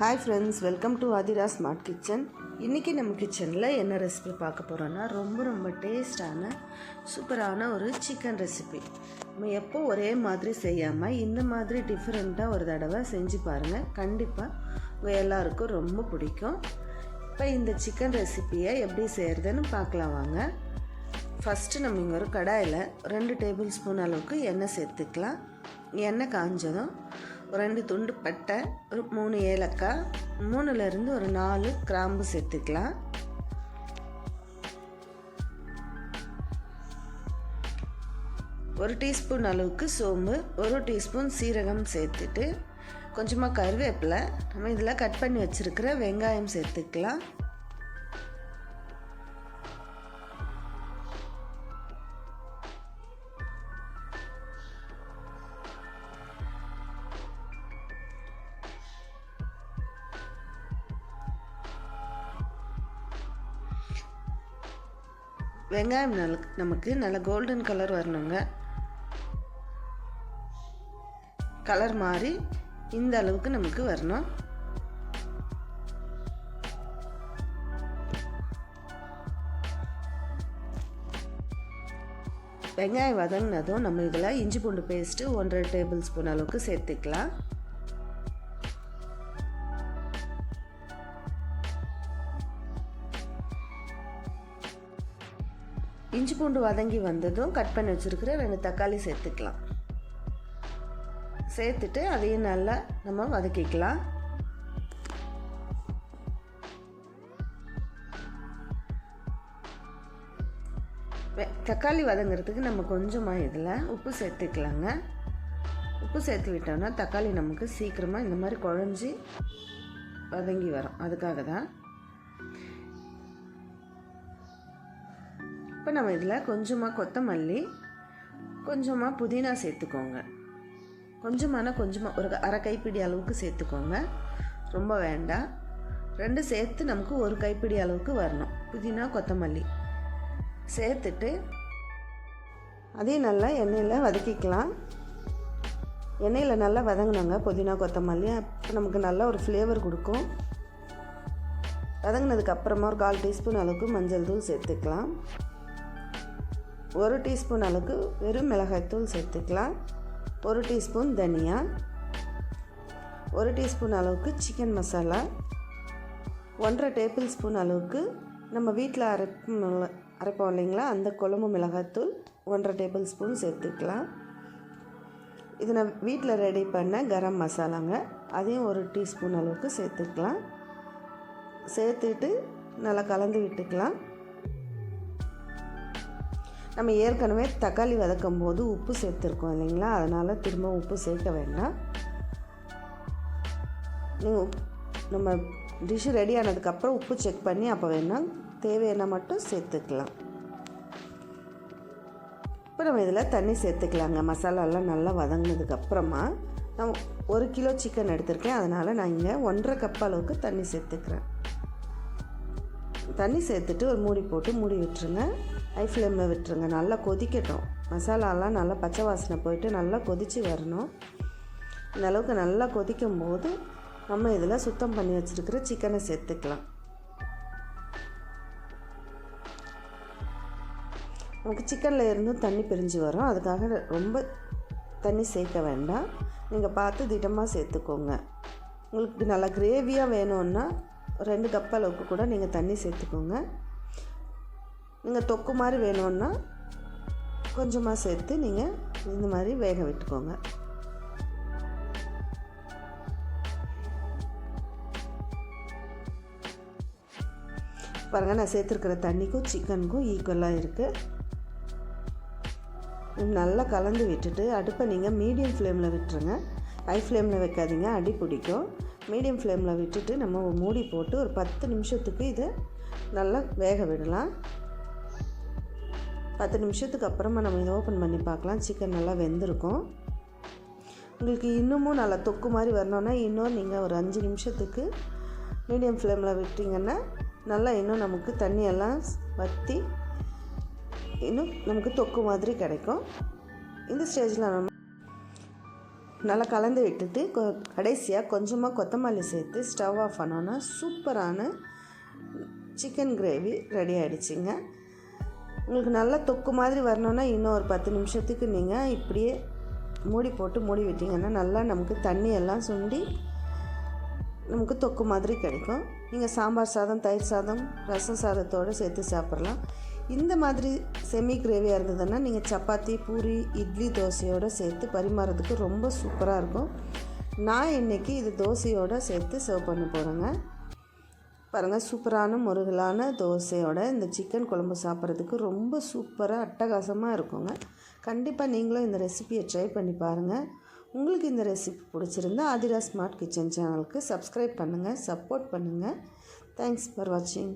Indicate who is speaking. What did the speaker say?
Speaker 1: Hi friends welcome to Aadhira smart kitchen இன்றைக்கி நம்ம கிச்சனில் என்ன ரெசிபி பார்க்க போகிறோன்னா ரொம்ப ரொம்ப டேஸ்டான சூப்பரான ஒரு சிக்கன் ரெசிபி நம்ம எப்போ ஒரே மாதிரி செய்யாமல் இந்த மாதிரி டிஃப்ரெண்ட்டாக ஒரு தடவை செஞ்சு பாருங்கள் கண்டிப்பாக எல்லாருக்கும் ரொம்ப பிடிக்கும். இப்போ இந்த சிக்கன் ரெசிப்பியை எப்படி செய்கிறதுன்னு பார்க்கலாம் வாங்க. ஃபஸ்ட்டு நம்ம இங்கே ஒரு கடாயில் ரெண்டு டேபிள் ஸ்பூன் அளவுக்கு எண்ணெய் சேர்த்துக்கலாம். எண்ணெய் காஞ்சதும் ரெண்டு துண்டு பட்டை ஒரு மூணு ஏலக்காய் மூணுலேருந்து ஒரு நாலு கிராம்பு சேர்த்துக்கலாம். ஒரு டீஸ்பூன் அளவுக்கு சோம்பு ஒரு டீஸ்பூன் சீரகம் சேர்த்துட்டு கொஞ்சமாக கருவேப்பிலை நம்ம இதில் கட் பண்ணி வச்சுருக்கிற வெங்காயம் சேர்த்துக்கலாம். வெங்காயம் நல்ல நமக்கு நல்ல கோல்டன் கலர் வரணுங்க. கலர் மாறி இந்த அளவுக்கு நமக்கு வரணும். வெங்காயம் வதங்கினதும் நம்ம இதில் இஞ்சி பூண்டு பேஸ்ட்டு ஒன்றரை டேபிள் ஸ்பூன் அளவுக்கு சேர்த்துக்கலாம். இஞ்சி பூண்டு வதங்கி வந்ததும் கட் பண்ணி வச்சுருக்கிற ரெண்டு தக்காளி சேர்த்துக்கலாம். சேர்த்துட்டு அதையும் நல்லா நம்ம வதக்கிக்கலாம். தக்காளி வதங்கிறதுக்கு நம்ம கொஞ்சமாக இதில் உப்பு சேர்த்துக்கலாங்க. உப்பு சேர்த்து விட்டோம்னா தக்காளி நமக்கு சீக்கிரமாக இந்த மாதிரி குழஞ்சி வதங்கி வரும். அதுக்காக தான் இப்போ நம்ம இதில் கொஞ்சமாக கொத்தமல்லி கொஞ்சமாக புதினா சேர்த்துக்கோங்க. கொஞ்சமான கொஞ்சமாக ஒரு அரை கைப்பிடி அளவுக்கு சேர்த்துக்கோங்க. ரொம்ப வேண்டாம். ரெண்டு சேர்த்து நமக்கு ஒரு கைப்பிடி அளவுக்கு வரணும். புதினா கொத்தமல்லி. சேர்த்துட்டு அதையும் நல்லா எண்ணெயில் வதக்கிக்கலாம். எண்ணெயில் நல்லா வதங்கினாங்க புதினா கொத்தமல்லி. அப்போ நமக்கு நல்ல ஒரு ஃப்ளேவர் கொடுக்கும். வதங்கினதுக்கு அப்புறமா ஒரு கால் டீஸ்பூன் அளவுக்கு மஞ்சள் தூள் சேர்த்துக்கலாம். ஒரு டீஸ்பூன் அளவுக்கு வெறும் மிளகாய்த்தூள் சேர்த்துக்கலாம். ஒரு டீஸ்பூன் தனியா. ஒரு டீஸ்பூன் அளவுக்கு சிக்கன் மசாலா. ஒன்றரை டேபிள் ஸ்பூன் அளவுக்கு நம்ம வீட்டில் அரைப்போம் அரைப்போம் இல்லைங்களா? அந்த குழம்பு மிளகாய்த்தூள் ஒன்றரை டேபிள் ஸ்பூன் சேர்த்துக்கலாம். இது நான் வீட்டில் ரெடி பண்ண கரம் மசாலாங்க. அதையும் ஒரு டீஸ்பூன் அளவுக்கு சேர்த்துக்கலாம். சேர்த்துட்டு நல்லா கலந்து விட்டுக்கலாம். நம்ம ஏற்கனவே தக்காளி வதக்கும் போது உப்பு சேர்த்துருக்கோம் இல்லைங்களா? அதனால் திரும்ப உப்பு சேர்க்க வேண்டாம். நீங்கள் நம்ம டிஷ்ஷு ரெடி ஆனதுக்கப்புறம் உப்பு செக் பண்ணி அப்போ வேணால் தேவையான மட்டும் சேர்த்துக்கலாம். இப்போ நம்ம இதில் தண்ணி சேர்த்துக்கலாங்க. மசாலாலாம் நல்லா வதங்கினதுக்கப்புறமா நான் ஒரு கிலோ சிக்கன் எடுத்திருக்கேன். அதனால் நான் இங்கே ஒன்றரை கப் அளவுக்கு தண்ணி சேர்த்துக்கிறேன். தண்ணி சேர்த்துட்டு ஒரு மூடி போட்டு மூடி விட்டுருங்க. ஹை ஃப்ளேமில் விட்டுருங்க. நல்லா கொதிக்கட்டும். மசாலாலாம் நல்லா பச்சை வாசனை போயிட்டு நல்லா கொதித்து வரணும். இந்த அளவுக்கு நல்லா கொதிக்கும் போது நம்ம இதில் சுத்தம் பண்ணி வச்சுருக்கிற சிக்கனை சேர்த்துக்கலாம். நமக்கு சிக்கனில் இருந்தும் தண்ணி பிரிஞ்சு வரும். அதுக்காக ரொம்ப தண்ணி சேர்க்க வேண்டாம். நீங்கள் பார்த்து திடமாக சேர்த்துக்கோங்க. உங்களுக்கு நல்லா கிரேவியாக வேணும்னா ரெண்டு கப் அளவுக்கு கூட நீங்கள் தண்ணி சேர்த்துக்கோங்க. நீங்கள் தொக்கு மாதிரி வேணும்னா கொஞ்சமாக சேர்த்து நீங்கள் இந்த மாதிரி வேக விட்டுக்கோங்க. பாருங்கள் நான் சேர்த்துருக்கிற தண்ணிக்கும் சிக்கனுக்கும் ஈக்குவலாக இருக்குது நல்லா கலந்து விட்டுட்டு அடுப்பை நீங்கள் மீடியம் ஃப்ளேமில் விட்டுருங்க. ஹை ஃப்ளேமில் வைக்காதீங்க அடி பிடிக்கும். மீடியம் ஃப்ளேமில் விட்டுட்டு நம்ம மூடி போட்டு ஒரு பத்து நிமிஷத்துக்கு இதை நல்லா வேக விடலாம். பத்து நிமிஷத்துக்கு அப்புறமா நம்ம இதை ஓப்பன் பண்ணி பார்க்கலாம். சிக்கன் நல்லா வெந்திருக்கும். உங்களுக்கு இன்னமும் நல்லா தொக்கு மாதிரி வரணுன்னா இன்னும் நீங்கள் ஒரு அஞ்சு நிமிஷத்துக்கு மீடியம் ஃப்ளேமில் விட்டிங்கன்னா நல்லா இன்னும் நமக்கு தண்ணியெல்லாம் வற்றி இன்னும் நமக்கு தொக்கு மாதிரி கிடைக்கும். இந்த ஸ்டேஜில் நம்ம நல்லா கலந்து விட்டுட்டு கொ கடைசியாக கொஞ்சமாக கொத்தமல்லி சேர்த்து ஸ்டவ் ஆஃப் பண்ணோன்னா சூப்பரான சிக்கன் கிரேவி ரெடி ஆகிடுச்சிங்க உங்களுக்கு நல்லா தொக்கு மாதிரி வரணுன்னா இன்னும் ஒரு பத்து நிமிஷத்துக்கு நீங்கள் இப்படியே மூடி போட்டு மூடி விட்டிங்கன்னா நல்லா நமக்கு தண்ணி எல்லாம் சுண்டி நமக்கு தொக்கு மாதிரி கிடைக்கும். நீங்கள் சாம்பார் சாதம் தயிர் சாதம் ரசம் சாதத்தோடு சேர்த்து சாப்பிட்லாம். இந்த மாதிரி செமி கிரேவியாக இருந்ததுன்னா நீங்கள் சப்பாத்தி பூரி இட்லி தோசையோடு சேர்த்து பரிமாறதுக்கு ரொம்ப சூப்பராக இருக்கும். நான் இன்றைக்கி இது தோசையோடு சேர்த்து சர்வ் பண்ண போகிறேங்க பாருங்கள் சூப்பரான முருகலான தோசையோட இந்த சிக்கன் குழம்பு சாப்பிட்றதுக்கு ரொம்ப சூப்பராக அட்டகாசமாக இருக்குங்க. கண்டிப்பாக நீங்களும் இந்த ரெசிபியை ட்ரை பண்ணி பாருங்கள் உங்களுக்கு இந்த ரெசிபி பிடிச்சிருந்தா ஆதிரா ஸ்மார்ட் கிச்சன் சேனலுக்கு சப்ஸ்கிரைப் பண்ணுங்கள் சப்போர்ட் பண்ணுங்கள் தேங்க்ஸ் ஃபார் வாட்சிங்